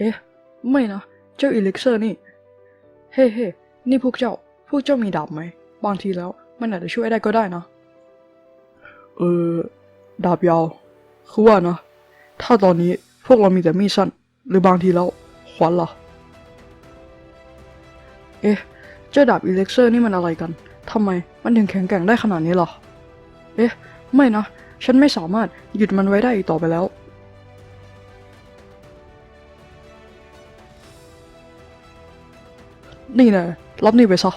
เอ๊ะ ไม่นะ เจ้าอีลิกเซอร์นี่ เฮ้เฮ้นี่พวกเจ้า พวกเจ้ามีดาบไหม บางทีแล้วมันอาจจะช่วยได้ก็ได้นะ เออ ดาบยาว คือว่านะ ถ้าตอนนี้พวกเรามีแต่มีดสั้น หรือบางทีแล้วขวานล่ะ เอ๊ะ เจ้าดาบอีเล็กเซอร์นี่มันอะไรกัน ทำไมมันถึงแข็งแกร่งได้ขนาดนี้ล่ะ เอ๊ะ ไม่นะ ฉันไม่สามารถหยุดมันไว้ได้อีกต่อไปแล้ว นี่นะรับนี่ไปซะ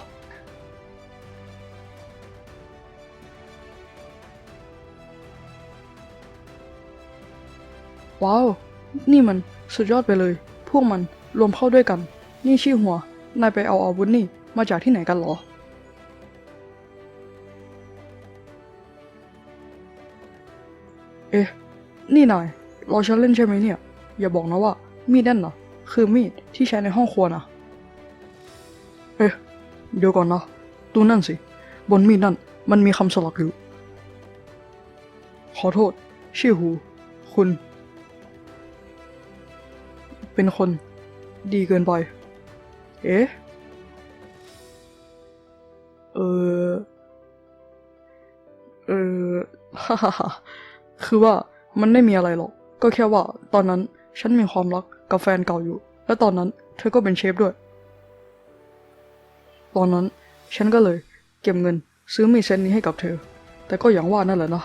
ว้าว นี่มันสุดยอดไปเลย พวกมันรวมเข้าด้วยกัน นี่ชื่อหัว นายไปเอาอาวุธนี่มาจากที่ไหนกันเหรอ เอ๊ะ นี่นาย เรอฉันเล่นใช่ไหมเนี่ย อย่าบอกนะว่ามีดนั่นนะคือมีดที่ใช้ในห้องครัวนะเอ๊ะ เดี๋ยวก่อนนะ ดูนั่นสิ บนมีดนั่น มันมีคำสลักอยู่ ขอโทษ ชื่อหู คุณ เป็นคน ดีเกินไป เอ๊ะ เออ เออฮ่าฮ่าฮ่าคือว่ามันไม่มีอะไรหรอก ก็แค่ว่าตอนนั้นฉันมีความรักกับแฟนเก่าอยู่ และตอนนั้นเธอก็เป็นเชฟด้วย ตอนนั้น ฉันก็เลยเก็บเงินซื้อมีดเซนนี้ให้กับเธอ แต่ก็อย่างว่านั่นแหละนะ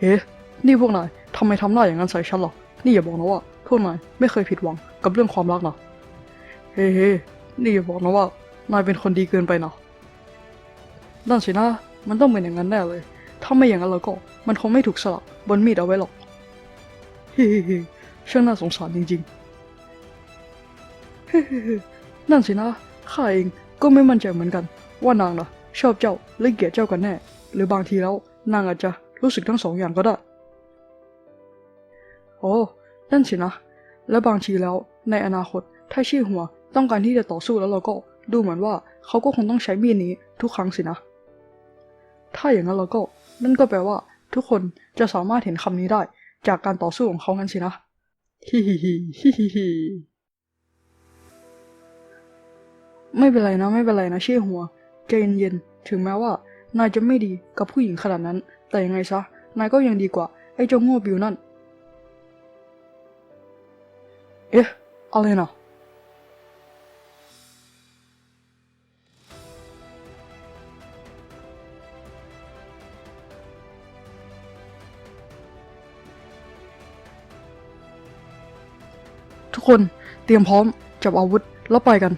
เอ๊ะนี่พวกนายทำไมทำหน้าอย่างนั้นใส่ฉันหรอนี่อย่าบอกนะว่าพวกนายไม่เคยผิดหวังกับเรื่องความรักนะเฮ้เฮ้นี่อย่าบอกนะว่านายเป็นคนดีเกินไปนะนั่นสินะมันต้องเป็นอย่างนั้นแน่เลย ถ้าไม่อย่างนั้นแล้วก็ มันคงไม่ถูกสลักบนมีดเอาไว้หรอกเฮ้เฮ้เฮ้ช่างน่าสงสารจริงๆ นั่นสินะข้าเองก็ไม่มั่นใจเหมือนกัน ว่านางนะชอบเจ้าหรือเกลียดเจ้ากันแน่ หรือบางทีแล้วนางอาจจะรู้สึกทั้งสองอย่างก็ได้ โอ้นั่นสินะ และบางทีแล้วในอนาคตถ้าชื่อหัวต้องการที่จะต่อสู้แล้วเราก็ดูเหมือนว่าเขาก็คงต้องใช้มีดนี้ทุกครั้งสินะ ถ้าอย่างนั้นเราก็นั่นก็แปลว่า ทุกคนจะสามารถเห็นคำนี้ได้ จากการต่อสู้ของเขางั้นสินะฮิฮิฮิฮิฮิ ไม่เป็นไรนะไม่เป็นไรนะเชื่อหัวใจเย็นๆถึงแม้ว่านายจะไม่ดีกับผู้หญิงขนาดนั้น แต่ยังไงซะนายก็ยังดีกว่า ไอ้เจ้าโง่บิวนั่น เอ๊ะอะไรนะทุกคนเตรียมพร้อมจับอาวุธแล้วไปกัน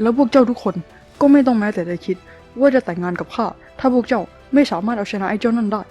แล้วพวกเจ้าทุกคนก็ไม่ต้องแม้แต่จะคิด ว่าจะแต่งงานกับข้า ถ้าพวกเจ้าไม่สามารถเอาชนะไอ้เจ้านั่นได้